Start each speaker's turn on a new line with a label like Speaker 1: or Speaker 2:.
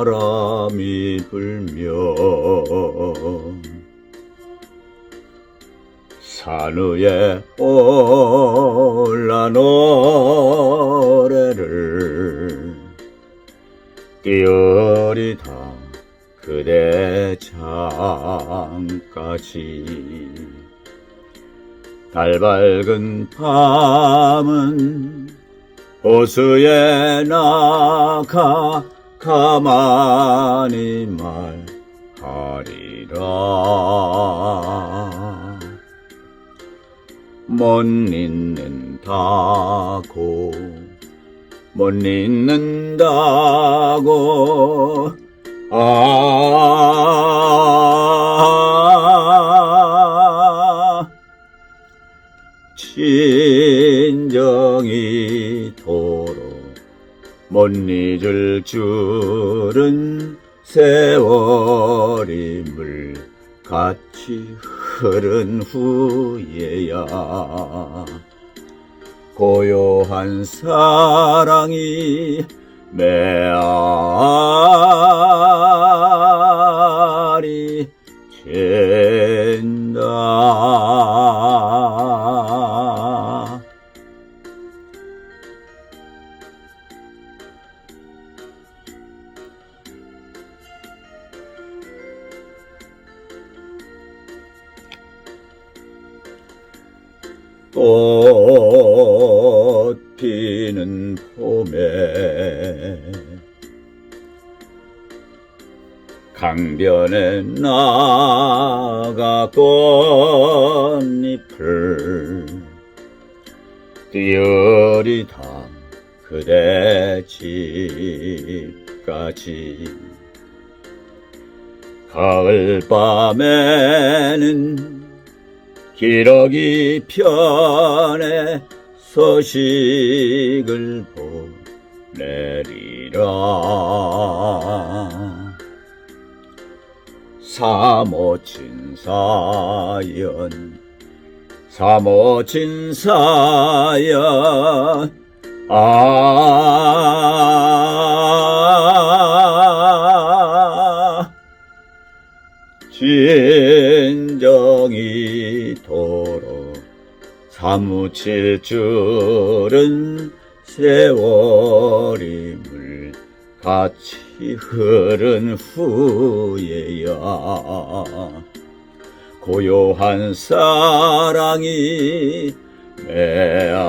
Speaker 1: 바람이 불면 산 위에 올라 노래를 띄우리다 그대 창까지. 달 밝은 밤은 호수에 나가 가만히 말하리라. 못 잊는다고 못 잊는다고 아. 도로 못 잊을 줄은 세월이 물 같이 흐른 후에야 고요한 사랑이 메아리 된다. 꽃 피는 봄에 강변에 나가 꽃잎을 띄어리다 그대 집까지 가을 밤에는 기러기 편에 소식을 보내리라. 사모친 사연 사모친 사연. 아 진정이 도로 사무칠 줄은 세월이 물 같이 흐른 후에야. 고요한 사랑이 메아